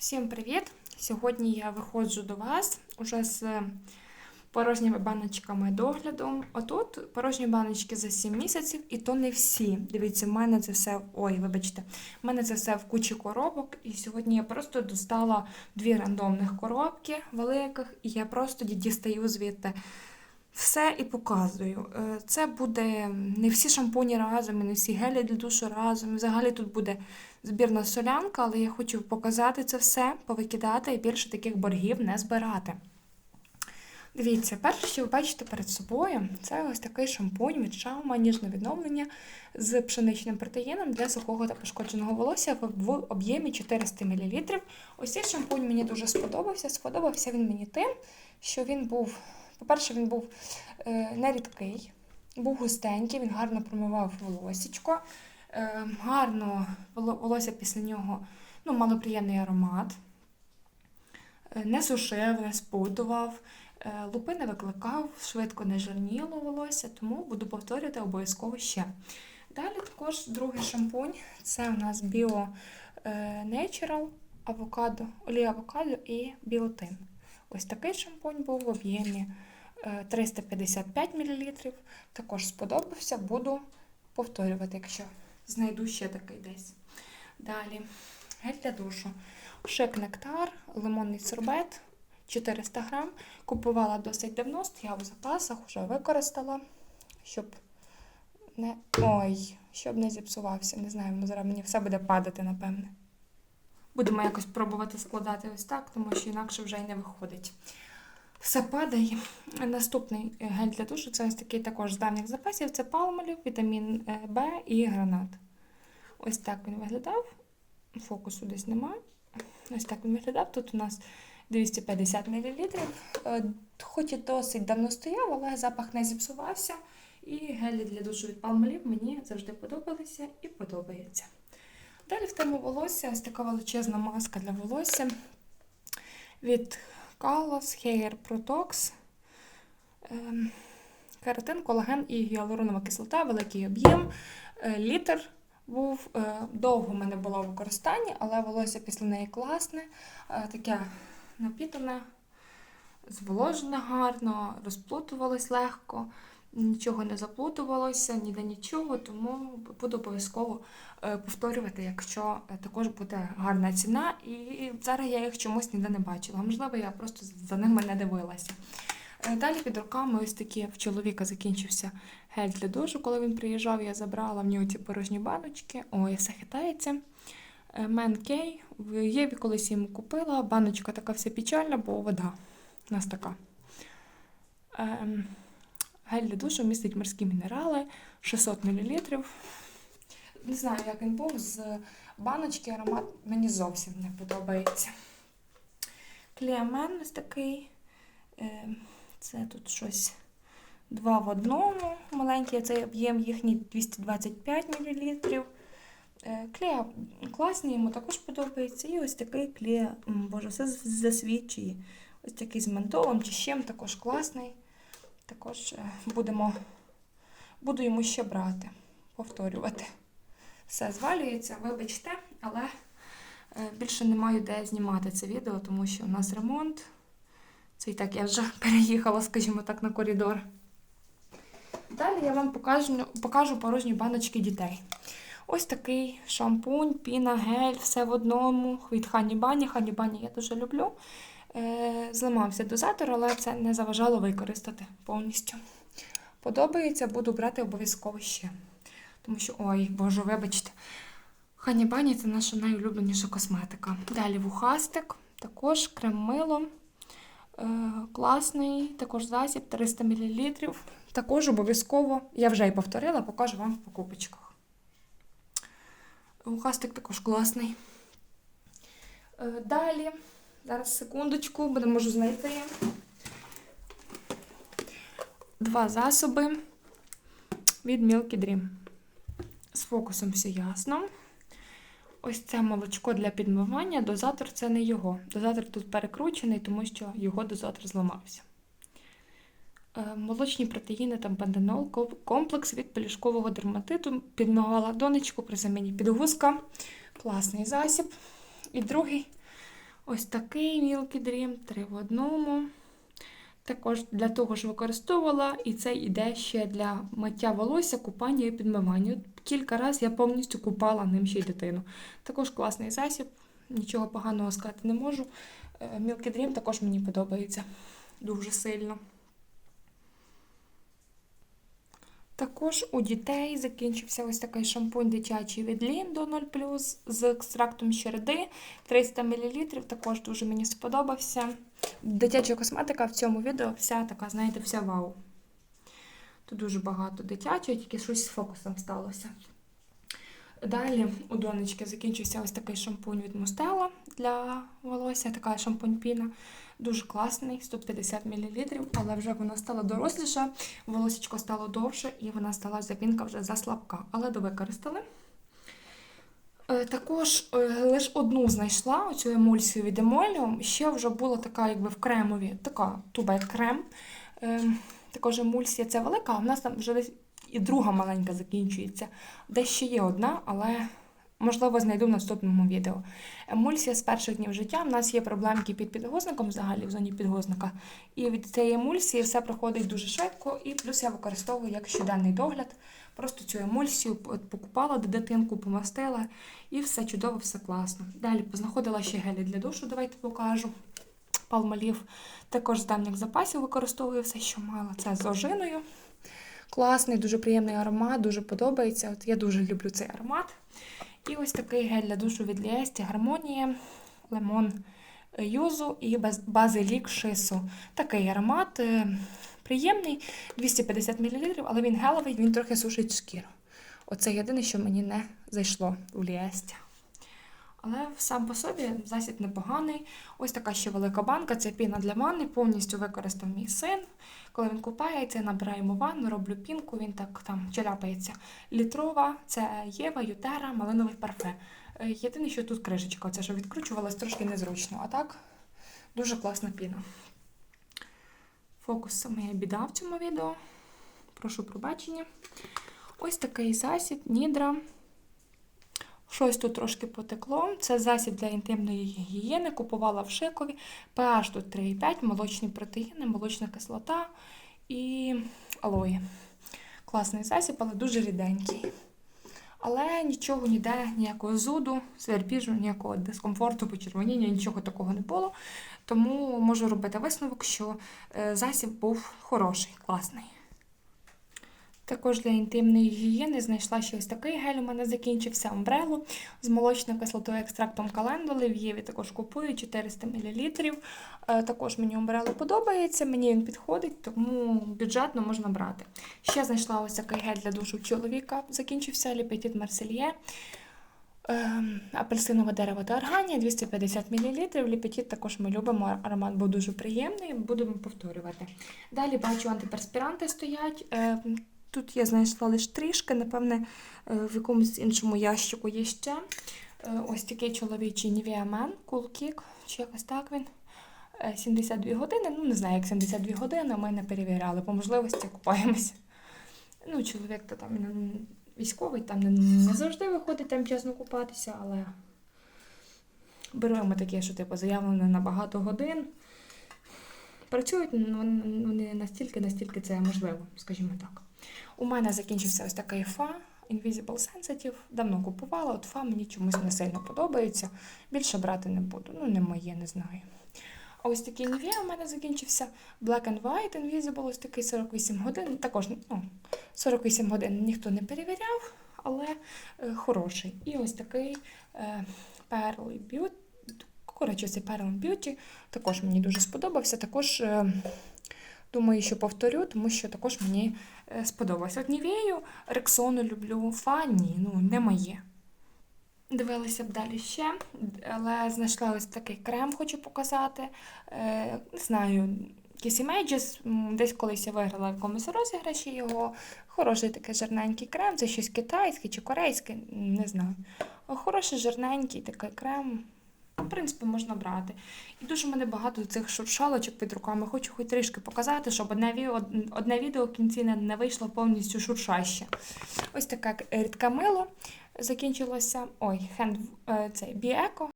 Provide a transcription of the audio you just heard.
Всім привіт! Сьогодні я виходжу до вас уже з порожніми баночками догляду. Отут порожні баночки за 7 місяців, і то не всі. Дивіться, в мене це все. Ой, вибачте, в мене це все в кучі коробок. І сьогодні я просто достала дві рандомних коробки великих, і я просто дістаю звідти. Все і показую. Е, Це буде не всі шампуні разом, і не всі гелі для душу разом. Взагалі тут буде збірна солянка, але я хочу показати це все, повикидати і більше таких боргів не збирати. Дивіться, перше, що ви бачите перед собою, це ось такий шампунь від Шаума ніжне відновлення з пшеничним протеїном для сухого та пошкодженого волосся в об'ємі 400 мл. Ось цей шампунь мені дуже сподобався. Сподобався він мені тим, що він був, по-перше, він був е, нерідкий, був густенький, він гарно промивав волосічко. Е, гарно волосся після нього ну, мало приємний аромат, е, не сушив, не спутував, лупи не викликав, швидко не жирніло волосся, тому буду повторювати обов'язково ще. Далі також другий шампунь це у нас Bio Natural авокадо, олія авокадо і біотин. Ось такий шампунь був в об'ємі 355 мл. Також сподобався, буду повторювати, якщо знайду ще такий десь. Далі гель для душу. Шик нектар, лимонний сорбет 400 грам. Купувала досить давно, стояв у запасах, вже використала, щоб не ой, щоб не зіпсувався. Не знаю, зараз мені все буде падати, напевне. Будемо якось пробувати складати ось так, тому що інакше вже й не виходить. Все падає. Наступний гель для душу це ось такий також з давніх запасів. Це палмолів, вітамін В і гранат. Ось так він виглядав. Фокусу десь немає. Ось так він виглядав. Тут у нас 250 мл. Хоч і досить давно стояв, але запах не зіпсувався. І гелі для душу від палмолів мені завжди подобалися і подобається. Далі в тему волосся ось така величезна маска для волосся від Kalos Hair Protox. Каротин, колаген і гіалуронова кислота, великий об'єм, літр був. Довго в мене було в використанні, але волосся після неї класне, таке напітане, зволожене гарно, розплутувалось легко, нічого не заплутувалося, ніде нічого, тому буду обов'язково повторювати, якщо також буде гарна ціна. І зараз я їх чомусь ніде не бачила. Можливо, я просто за ними не дивилася. Далі під руками ось такі в чоловіка закінчився гель для душу. Коли він приїжджав, я забрала в нього ці порожні баночки. Ой, все хитається. Менкей. В Єві колись йому купила. Баночка така вся печальна, бо вода у нас така. Ем, гель для душу містить морські мінерали 600 мл. Не знаю, як він був з баночки, аромат мені зовсім не подобається. Кліамен ось такий. Ем, це тут щось два в одному. Маленький цей об'єм їхній 225 мл. Клея класний, йому також подобається. І ось такий клея, боже, все засвідчує. Ось такий з ментолом чи чим також класний. Також будемо, буду йому ще брати, повторювати. Все звалюється, вибачте, але більше не маю де знімати це відео, тому що у нас ремонт. Це і так я вже переїхала, скажімо так, на коридор. Далі я вам покажу покажу порожні баночки дітей. Ось такий шампунь, піна, гель, все в одному. Від Ханібані. Ханібані я дуже люблю. Е, Зламався дозатор, але це не заважало використати повністю. Подобається, буду брати обов'язково ще. Тому що, ой, боже, вибачте, Ханібані це наша найулюбленіша косметика. Далі вухастик, також крем-мило. Класний, також засіб 300 мл. Також обов'язково, я вже і повторила, покажу вам в покупочках. Ухастик також класний. Далі, зараз секундочку, бо не можу знайти. Два засоби від Milky Dream. З фокусом все ясно. Ось це молочко для підмивання, дозатор це не його. Дозатор тут перекручений, тому що його дозатор зламався. Молочні протеїни та пантенол, комплекс від пелюшкового дерматиту. Підмивала донечку при заміні підгузка. Класний засіб. І другий Ось такий мілкий дрім, три в одному. Також для того ж використовувала, і це йде ще для миття волосся, купання і підмивання. Кілька разів я повністю купала ним ще й дитину. Також класний засіб, нічого поганого сказати не можу. Мілкий дрім також мені подобається дуже сильно. Також у дітей закінчився ось такий шампунь дитячий від Lindo 0 з екстрактом щерди 300 мл. Також дуже мені сподобався. Дитяча косметика в цьому відео вся така, знаєте, вся вау. Тут дуже багато дитячого, тільки щось з фокусом сталося. Далі у донечки закінчився ось такий шампунь від Мустела для волосся, така шампунь-піна. Дуже класний, 150 мл, але вже вона стала доросліша, волосечко стало довше і вона стала запінка вже заслабка, але довикористали. Е, Також е, лише одну знайшла оцю емульсію від Емоліум. Ще вже була така, якби в кремові, така туба крем. Е, Також емульсія це велика, а в нас там вже десь і друга маленька закінчується. Де ще є одна, але можливо знайду в наступному відео. Емульсія з перших днів життя. У нас є проблемки під підгузником взагалі в зоні підгузника. І від цієї емульсії все проходить дуже швидко, і плюс я використовую як щоденний догляд. Просто цю емульсію покупала до дитинку, помастила, і все чудово, все класно. Далі познаходила ще гелі для душу, давайте покажу. Палмолів також з давніх запасів використовую все, що мала. Це з ожиною. Класний, дуже приємний аромат, дуже подобається. От Я дуже люблю цей аромат. І ось такий гель для душу від Ліесті Гармонія, лимон юзу і баз- базилік шису. Такий аромат е, приємний, 250 мл, але він геловий, він трохи сушить шкіру. Оце єдине, що мені не зайшло у Ліесті. Але сам по собі засіб непоганий. Ось така ще велика банка, це піна для ванни, повністю використав мій син. Коли він купається, набираємо ванну, роблю пінку, він так там чаляпається. Літрова, це Єва, Ютера, малиновий парфе. Е, Єдине, що тут кришечка, оце що відкручувалась трошки незручно. А так дуже класна піна. Фокус саме біда в цьому відео. Прошу пробачення. Ось такий засіб, нідра. Щось тут трошки потекло. Це засіб для інтимної гігієни. Купувала в Шикові. PH тут 3,5, молочні протеїни, молочна кислота і алої. Класний засіб, але дуже ріденький. Але нічого ніде, ніякого зуду, свербіжу, ніякого дискомфорту, почервоніння, нічого такого не було. Тому можу робити висновок, що е, засіб був хороший, класний. Також для інтимної гігієни знайшла ще ось такий гель. У мене закінчився амбрелу з молочною кислотою екстрактом календули. В Єві також купую 400 мл. Е, Також мені амбрело подобається, мені він підходить, тому бюджетно можна брати. Ще знайшла ось такий гель для душу чоловіка. Закінчився Ліпетіт Марсельє. Ем, Апельсинове дерево та органія 250 мл. Ліпетіт також ми любимо. Аромат був дуже приємний, будемо повторювати. Далі бачу антиперспіранти стоять. Тут я знайшла лише трішки, напевне, е, в якомусь іншому ящику є ще. Е, Ось такий чоловічий Nivea Man, Cool Kick, чи якось так він. Е, 72 години. Ну, не знаю, як 72 години, ми не перевіряли. По можливості купаємося. Ну, чоловік то там військовий, там не, не завжди виходить там чесно купатися, але беремо таке, що типу заявлено на багато годин. Працюють ну, вони настільки, настільки це можливо, скажімо так. У мене закінчився ось такий фа Invisible Sensitive. Давно купувала, от фа мені чомусь не сильно подобається. Більше брати не буду. Ну, не моє, не знаю. Ось такий Nivea у мене закінчився Black and White Invisible, ось такий 48 годин. Також ну, 48 годин ніхто не перевіряв, але е, хороший. І ось такий е, Pearl Beauty. Коротше, цей Pearl Beauty також мені дуже сподобався. Також е, думаю, що повторю, тому що також мені е, сподобалося. От Нівею, Рексону люблю, Фанні, ну, не моє. Дивилася б далі ще, але знайшла ось такий крем, хочу показати. Е, не знаю, якийсь Images, десь колись я виграла в якомусь розіграші його. Хороший такий жирненький крем, це щось китайське чи корейське, не знаю. Хороший жирненький такий крем. В принципі, можна брати. І дуже в мене багато цих шуршалочок під руками. Хочу хоч трішки показати, щоб одне, ві- одне відео кінці не, не вийшло повністю шуршаще. Ось така рідка мило закінчилося. Ой, хенд, е, цей Біеко